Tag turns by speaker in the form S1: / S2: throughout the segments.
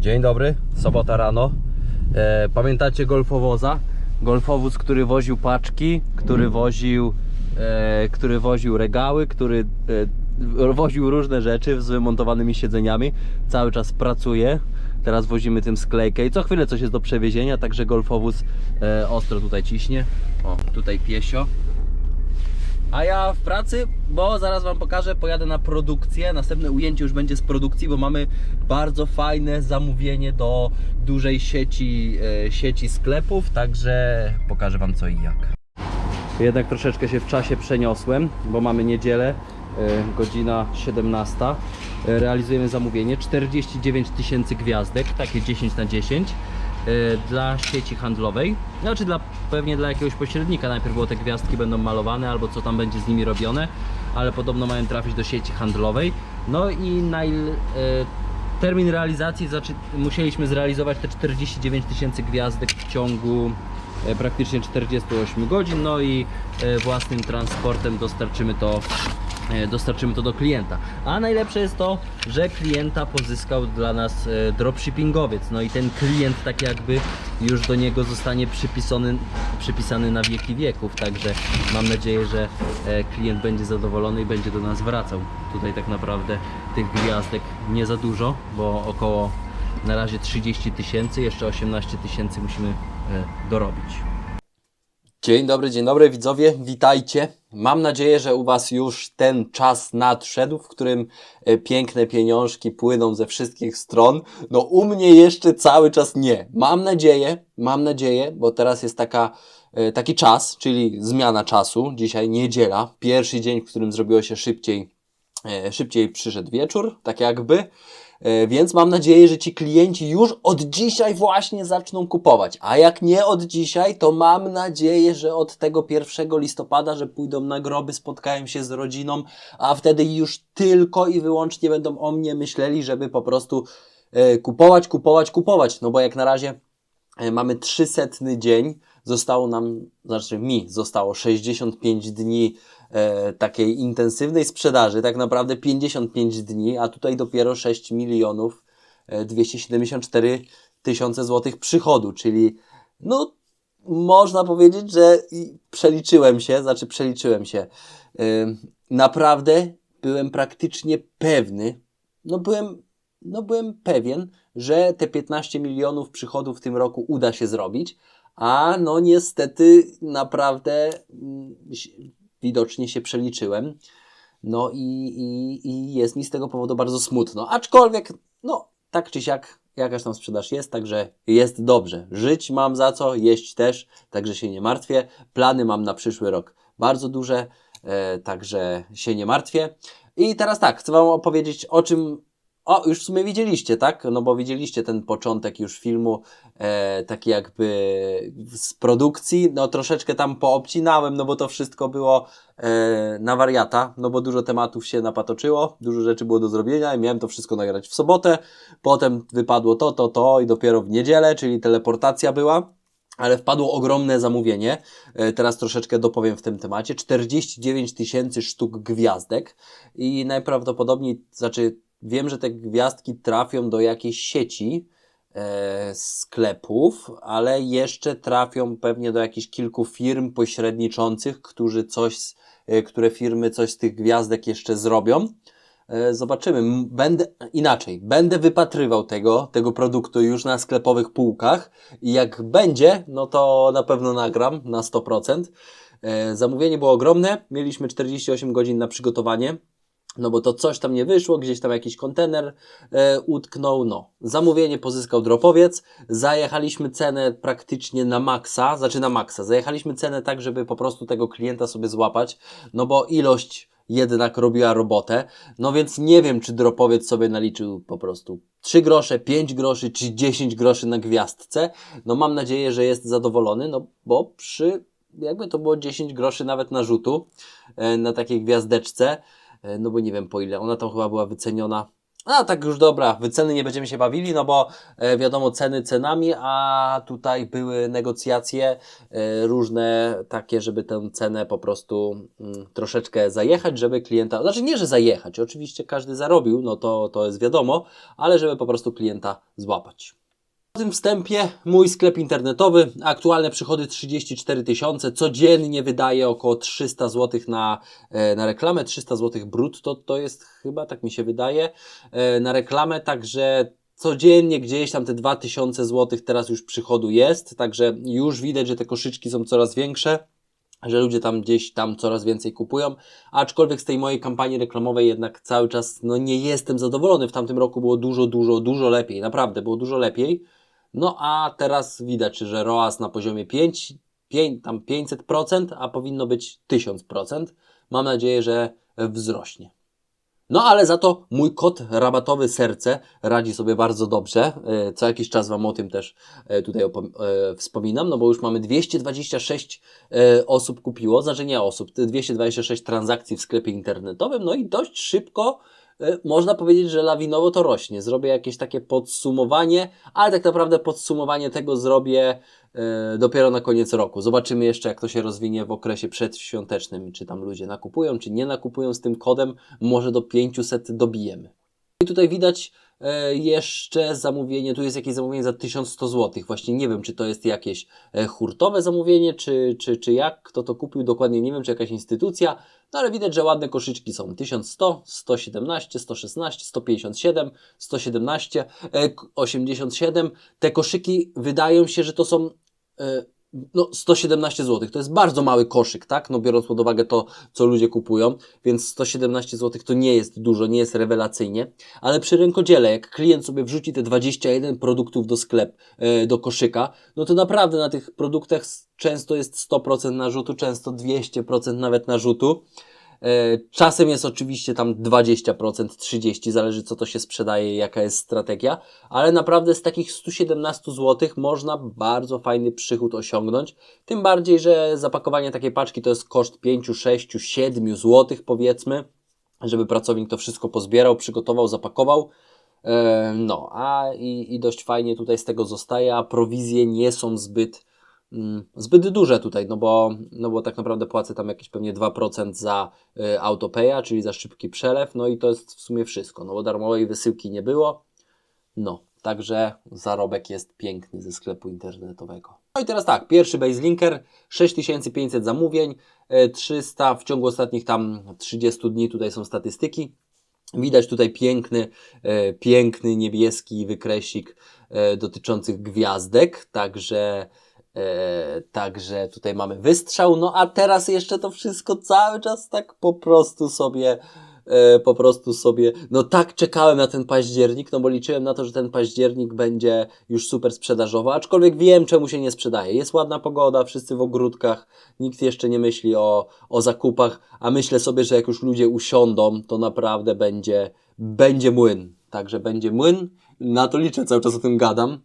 S1: Dzień dobry, sobota rano. E, pamiętacie golfowoza? Golfowóz, który woził paczki, który woził, e, który woził regały, który e, woził różne rzeczy z wymontowanymi siedzeniami. Cały czas pracuje. Teraz wozimy tym sklejkę i co chwilę coś jest do przewiezienia, także golfowóz e, ostro tutaj ciśnie. O, tutaj piesio. A ja w pracy, bo zaraz Wam pokażę, pojadę na produkcję. Następne ujęcie już będzie z produkcji, bo mamy bardzo fajne zamówienie do dużej sieci, e, sieci sklepów, także pokażę Wam co i jak. Jednak troszeczkę się w czasie przeniosłem, bo mamy niedzielę, e, godzina 17. E, Realizujemy zamówienie 49 tysięcy gwiazdek, takie 10 na 10 e, dla sieci handlowej, znaczy dla, pewnie dla jakiegoś pośrednika. Najpierw było te gwiazdki będą malowane albo co tam będzie z nimi robione, ale podobno mają trafić do sieci handlowej. No i e, termin realizacji musieliśmy zrealizować te 49 tysięcy gwiazdek w ciągu e, praktycznie 48 godzin, no i e, własnym transportem dostarczymy to dostarczymy to do klienta. A najlepsze jest to, że klienta pozyskał dla nas e, dropshippingowiec. No i ten klient tak jakby już do niego zostanie przypisany, przypisany na wieki wieków. Także mam nadzieję, że e, klient będzie zadowolony i będzie do nas wracał. Tutaj tak naprawdę tych gwiazdek nie za dużo, bo około na razie 30 tysięcy, jeszcze 18 tysięcy musimy e, dorobić. Dzień dobry, dzień dobry widzowie, witajcie. Mam nadzieję, że u Was już ten czas nadszedł, w którym e, piękne pieniążki płyną ze wszystkich stron. No u mnie jeszcze cały czas nie. Mam nadzieję, mam nadzieję, bo teraz jest taka, e, taki czas, czyli zmiana czasu. Dzisiaj niedziela, pierwszy dzień, w którym zrobiło się szybciej, e, szybciej przyszedł wieczór, tak jakby. E, Więc mam nadzieję, że ci klienci już od dzisiaj właśnie zaczną kupować. A jak nie od dzisiaj, to mam nadzieję, że od tego 1 listopada, że pójdą na groby, spotkają się z rodziną, a wtedy już tylko i wyłącznie będą o mnie myśleli, żeby po prostu e, kupować, kupować, kupować. No bo jak na razie e, mamy 300 dzień, zostało nam, znaczy mi zostało 65 dni e, takiej intensywnej sprzedaży, tak naprawdę 55 dni, a tutaj dopiero 6 milionów e, 274 tysiące złotych przychodu, czyli no można powiedzieć, że przeliczyłem się, znaczy przeliczyłem się. E, naprawdę byłem praktycznie pewny, no byłem, no byłem pewien, że te 15 milionów przychodów w tym roku uda się zrobić, a no niestety naprawdę mm, widocznie się przeliczyłem. No i, i, i jest mi z tego powodu bardzo smutno. Aczkolwiek, no tak czy siak, jakaś tam sprzedaż jest, także jest dobrze. Żyć mam za co, jeść też, także się nie martwię. Plany mam na przyszły rok bardzo duże, e, także się nie martwię. I teraz tak, chcę Wam opowiedzieć o czym. O, już w sumie widzieliście, tak? No bo widzieliście ten początek już filmu, e, taki jakby z produkcji. No troszeczkę tam poobcinałem, no bo to wszystko było e, na wariata, no bo dużo tematów się napatoczyło, dużo rzeczy było do zrobienia i miałem to wszystko nagrać w sobotę. Potem wypadło to, to, to i dopiero w niedzielę, czyli teleportacja była. Ale wpadło ogromne zamówienie. E, Teraz troszeczkę dopowiem w tym temacie. 49 tysięcy sztuk gwiazdek i najprawdopodobniej, znaczy wiem, że te gwiazdki trafią do jakiejś sieci e, sklepów, ale jeszcze trafią pewnie do jakichś kilku firm pośredniczących, którzy coś, e, które firmy coś z tych gwiazdek jeszcze zrobią. E, Zobaczymy. Będę inaczej. Będę wypatrywał tego, tego produktu już na sklepowych półkach i jak będzie, no to na pewno nagram na 100%. E, Zamówienie było ogromne. Mieliśmy 48 godzin na przygotowanie. No bo to coś tam nie wyszło, gdzieś tam jakiś kontener e, utknął, no. Zamówienie pozyskał dropowiec, zajechaliśmy cenę praktycznie na maksa, znaczy na maksa, zajechaliśmy cenę tak, żeby po prostu tego klienta sobie złapać, no bo ilość jednak robiła robotę, no więc nie wiem, czy dropowiec sobie naliczył po prostu 3 grosze, 5 groszy, czy 10 groszy na gwiazdce, no mam nadzieję, że jest zadowolony, no bo przy, jakby to było 10 groszy nawet narzutu e, na takiej gwiazdeczce, no bo nie wiem po ile, ona tam chyba była wyceniona A tak już dobra, wyceny nie będziemy się bawili, no bo e, wiadomo, ceny cenami, a tutaj były negocjacje e, różne takie, żeby tę cenę po prostu mm, troszeczkę zajechać, żeby klienta, znaczy nie, że zajechać, oczywiście każdy zarobił, no to, to jest wiadomo, ale żeby po prostu klienta złapać. W tym wstępie mój sklep internetowy, aktualne przychody 34 tysiące, codziennie wydaję około 300 zł na, e, na reklamę, 300 zł brutto, to jest chyba, tak mi się wydaje, e, na reklamę, także codziennie gdzieś tam te 2000 zł teraz już przychodu jest, także już widać, że te koszyczki są coraz większe że ludzie tam gdzieś tam coraz więcej kupują, aczkolwiek z tej mojej kampanii reklamowej jednak cały czas no nie jestem zadowolony. W tamtym roku było dużo, dużo, dużo lepiej, naprawdę było dużo lepiej. No a teraz widać, że ROAS na poziomie 5, 5 tam 500%, a powinno być 1000%. Mam nadzieję, że wzrośnie. No ale za to mój kod rabatowy serce radzi sobie bardzo dobrze. E, Co jakiś czas Wam o tym też e, tutaj e, wspominam, no bo już mamy 226 e, osób kupiło, znaczy nie osób, 226 transakcji w sklepie internetowym, no i dość szybko można powiedzieć, że lawinowo to rośnie. Zrobię jakieś takie podsumowanie, ale tak naprawdę podsumowanie tego zrobię e, dopiero na koniec roku. Zobaczymy jeszcze, jak to się rozwinie w okresie przedświątecznym, czy tam ludzie nakupują, czy nie nakupują z tym kodem, może do 500 dobijemy. I tutaj widać e, jeszcze zamówienie, tu jest jakieś zamówienie za 1100 zł. Właśnie nie wiem, czy to jest jakieś e, hurtowe zamówienie, czy, czy, czy jak, kto to kupił, dokładnie nie wiem, czy jakaś instytucja, no ale widać, że ładne koszyczki są. 1100, 117, 116, 157, 117, e, k- 87. Te koszyki wydają się, że to są e, no, 117 zł. To jest bardzo mały koszyk, tak? No, biorąc pod uwagę to, co ludzie kupują, więc 117 zł to nie jest dużo, nie jest rewelacyjnie, ale przy rękodziele, jak klient sobie wrzuci te 21 produktów do sklep, e, do koszyka, no to naprawdę na tych produktach często jest 100% narzutu, często 200% nawet narzutu. E, Czasem jest oczywiście tam 20%, 30%, zależy co to się sprzedaje, jaka jest strategia, ale naprawdę z takich 117 zł można bardzo fajny przychód osiągnąć. Tym bardziej, że zapakowanie takiej paczki to jest koszt 5, 6, 7 zł powiedzmy, żeby pracownik to wszystko pozbierał, przygotował, zapakował. E, No, a i, i dość fajnie tutaj z tego zostaje, a prowizje nie są zbyt, zbyt duże tutaj, no bo, no bo tak naprawdę płacę tam jakieś pewnie 2% za y, autopaya, czyli za szybki przelew, no i to jest w sumie wszystko, no bo darmowej wysyłki nie było, no, także zarobek jest piękny ze sklepu internetowego. No i teraz tak, pierwszy baselinker, 6500 zamówień, y, 300 w ciągu ostatnich tam 30 dni, tutaj są statystyki, Widać tutaj piękny, e, piękny niebieski wykresik e, dotyczących gwiazdek, także, także tutaj mamy wystrzał. No a teraz jeszcze to wszystko cały czas tak po prostu sobie, e, po prostu sobie, no tak czekałem na ten październik, no bo liczyłem na to, że ten październik będzie już super sprzedażowy, aczkolwiek wiem czemu się nie sprzedaje. Jest ładna pogoda, wszyscy w ogródkach, nikt jeszcze nie myśli o, o zakupach, a myślę sobie, że jak już ludzie usiądą, to naprawdę będzie, będzie młyn. Także będzie młyn, na to liczę, cały czas o tym gadam,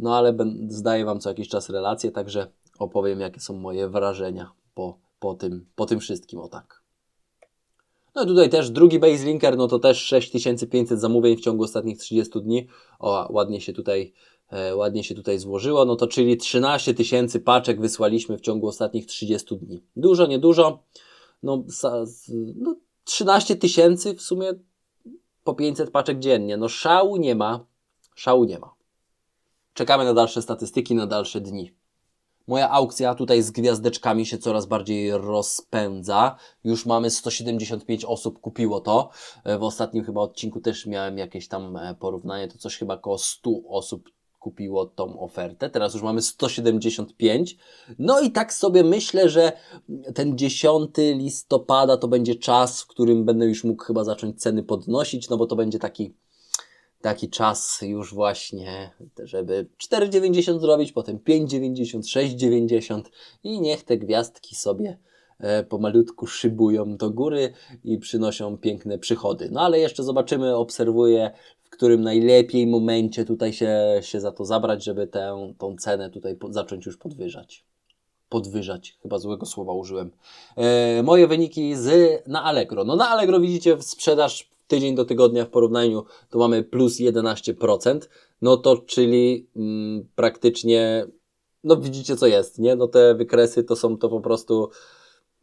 S1: no ale zdaję Wam co jakiś czas relacje, także opowiem jakie są moje wrażenia po, po, tym, po tym wszystkim, o tak. No i tutaj też drugi base linker, no to też 6500 zamówień w ciągu ostatnich 30 dni. O, ładnie się tutaj, e, ładnie się tutaj złożyło. No to czyli 13 tysięcy paczek wysłaliśmy w ciągu ostatnich 30 dni. Dużo, niedużo. No, no 13 tysięcy w sumie po 500 paczek dziennie. No szału nie ma. Szału nie ma. Czekamy na dalsze statystyki, na dalsze dni. Moja aukcja tutaj z gwiazdeczkami się coraz bardziej rozpędza. Już mamy 175 osób kupiło to. E, W ostatnim chyba odcinku też miałem jakieś tam e, porównanie, to coś chyba około 100 osób kupiło tą ofertę. Teraz już mamy 175. No i tak sobie myślę, że ten 10 listopada to będzie czas, w którym będę już mógł chyba zacząć ceny podnosić, no bo to będzie taki taki czas już właśnie, żeby 4,90 zrobić, potem 5,90, 6,90 i niech te gwiazdki sobie e, pomalutku szybują do góry i przynoszą piękne przychody. No ale jeszcze zobaczymy, obserwuję, w którym najlepiej momencie tutaj się, się za to zabrać, żeby tę tą cenę tutaj po, zacząć już podwyżać. Podwyżać, chyba złego słowa użyłem. E, moje wyniki z, na Allegro. No na Allegro widzicie sprzedaż tydzień do tygodnia w porównaniu to mamy plus 11%, no to czyli mm, praktycznie, no widzicie co jest, nie? No te wykresy to są to po prostu,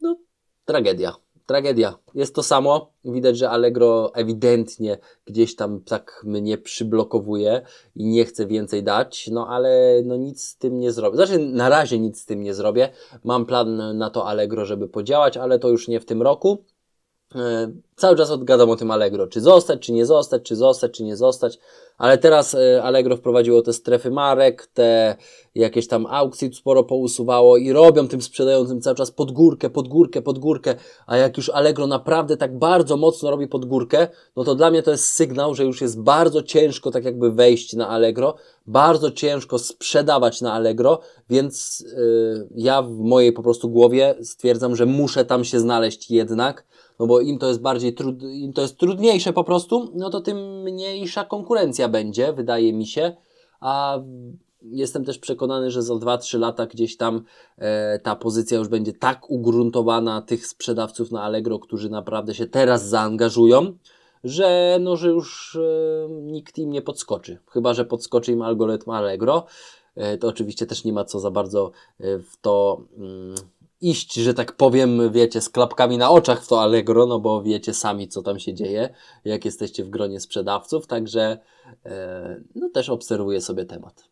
S1: no tragedia. Tragedia. Jest to samo. Widać, że Allegro ewidentnie gdzieś tam tak mnie przyblokowuje i nie chce więcej dać, no ale no nic z tym nie zrobię. Znaczy, na razie nic z tym nie zrobię. Mam plan na to Allegro, żeby podziałać, ale to już nie w tym roku. E, Cały czas odgadam o tym Allegro, czy zostać, czy nie zostać, czy zostać, czy nie zostać, ale teraz e, Allegro wprowadziło te strefy marek, te jakieś tam aukcje sporo pousuwało i robią tym sprzedającym cały czas pod górkę, pod górkę, pod górkę, a jak już Allegro naprawdę tak bardzo mocno robi pod górkę, no to dla mnie to jest sygnał, że już jest bardzo ciężko tak jakby wejść na Allegro, bardzo ciężko sprzedawać na Allegro, więc yy, ja w mojej po prostu głowie stwierdzam, że muszę tam się znaleźć jednak, no bo im to jest bardziej trud, im to jest trudniejsze po prostu, no to tym mniejsza konkurencja będzie, wydaje mi się, a jestem też przekonany, że za 2-3 lata gdzieś tam e, ta pozycja już będzie tak ugruntowana tych sprzedawców na Allegro, którzy naprawdę się teraz zaangażują, że, no, że już e, nikt im nie podskoczy. Chyba, że podskoczy im algorytm Allegro. E, to oczywiście też nie ma co za bardzo e, w to mm, iść, że tak powiem, wiecie, z klapkami na oczach w to Allegro, no bo wiecie sami, co tam się dzieje, jak jesteście w gronie sprzedawców, także e, no też obserwuję sobie temat.